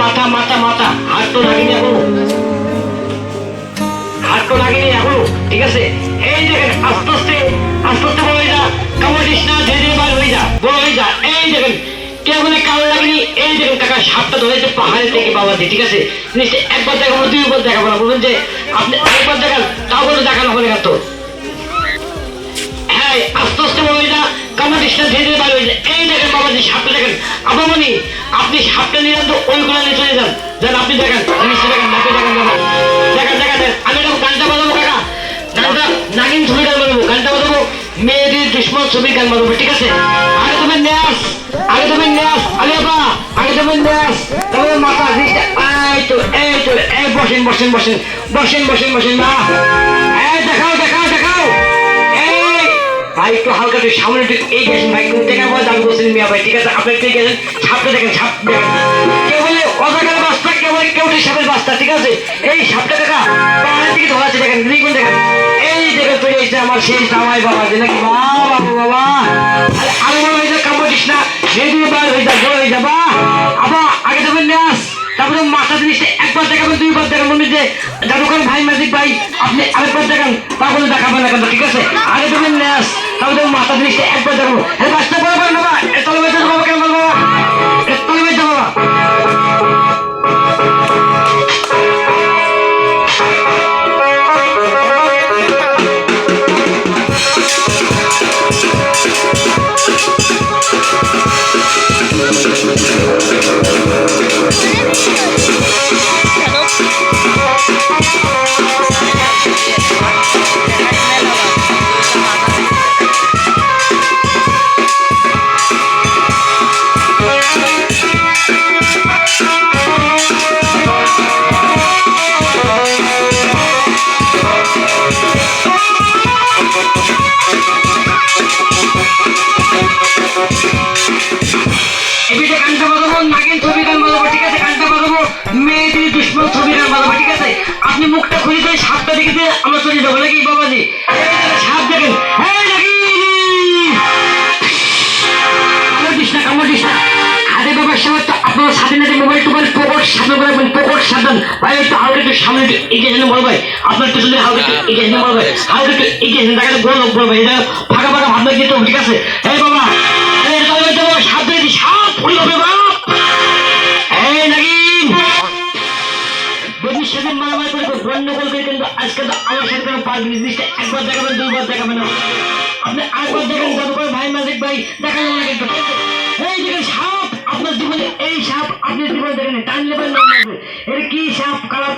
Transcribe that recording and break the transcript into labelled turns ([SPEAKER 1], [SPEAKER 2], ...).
[SPEAKER 1] মাথা মাথা মাথা। হাত তো লাগেনি এখনও হাত তো লাগেনি এখনও ঠিক আছে? এই দেখেন, আস্তে আস্তে আস্তে আস্তে বড় হয়ে যা। কামড় দিস না ধীরে ধীরে বার হয়ে যা বড় হয়ে যা। এই দেখেন কেমন কালো লাগেনি। এই দেখেন, কাকা সাপটা ধরেছে পাহাড়ে থেকে বাবা দিয়ে ঠিক আছে? জিনিসটা একবার দেখাবো দুইবার দেখাবো না। বলবেন যে, আপনি একবার দেখান, তাও বলে দেখানো হবে না তো হ্যাঁ আস্তে আস্তে বলে যা। কামড় দিস না ধীরে ধীরে বার হয়ে যা দেখেন বাবাজি সাপটা দেখেন আপামনি আপনি সাপটা নিয়ে যান তো ওইগুলো নিয়ে চলে যান। যান, আপনি দেখেন দেখেন দেখেন দেখেন। দেখেন। আমি এটা গানটা বাজাবো, কাকা। গানটা নাগিন ছবি গান বাজাবো, গানটা বাজাবো। মেয়েদের ছবি গান বাজাবো, ঠিক আছে? আগে তুমি ন্যাস, আগে তুমি ন্যাস বা আগে তুমি ন্যাস। তবে মাথা এই তো এই তো, এই বসেন বসেন বসেন। বসেন বসেন বসেন না এই দেখাও দেখাও দেখাও। ভাই একটু হালকা একটু সামনে একটু এই গেছেন ভাই কোন থেকে আমার দাম বলছেন মিয়া ভাই, ঠিক আছে? আপনি ঠিক গেছেন ছাপটা দেখেন দেখেন কেউ বলে অজাগার বাস্তা কেউ বলে কেউটি সাপের বাস্তা ঠিক আছে? এই সাপটা দেখা, পাহাড়ের দিকে ধরা আছে, দেখেন দ্বিগুণ দেখেন। এই দেখে তৈরি হয়েছে আমার সেই জামাই বাবা, যে নাকি বাবা বাবা বাবা। আরে, আরও বড় হয়ে যা কামড় না। যেদিকে বার হয়ে যা বড় হয়ে যাবা আবার আগে যাবেন নাস তারপরে মাথা জিনিসটা একবার দেখাবেন, দুইবার দেখাবেন মনে যে, জাদুকর ভাই ম্যাজিক ভাই, আপনি আরেকবার দেখা তারপরে না কিন্তু, ঠিক আছে? আগে তুমি ন্যাস তারপরে মাথা জিনিসটা একবার দেখো। হ্যাঁ বাবা এ তলে বেঁচে আমরা চলে যাব নাকি বাবাজি? সাপ দেখেন। হ্যাঁ নাকি? না কামড় না। হাতে বাবার সময় তো আপনার সাথে মোবাইল টোবাইল পকট সামনে করে রাখবেন পকট সাবধান ভাই একটু হালকা একটু সামনে একটু এগিয়ে যেন বল ভাই আপনার একটু যদি হালকা একটু এগিয়ে যেন বল ভাই হালকা একটু এগিয়ে যেন দেখা বল বল ভাই এটা ফাঁকা ফাঁকা ভাবনা হবে, ঠিক আছে। এই বাবা গন্ডগোল করে কিন্তু আজকে তো আমার সাথে কোনো পাঁচ জিনিসটা একবার দেখাবেন, দুইবার দেখাবেন না। আপনি আরেকবার দেখেন তারপর ভাই মাসিক ভাই দেখানো না কিন্তু এই দেখেন সাপ, আপনার জীবনে এই সাপ আপনি জীবনে দেখেন টান লেবেন না এর কি সাপ কালার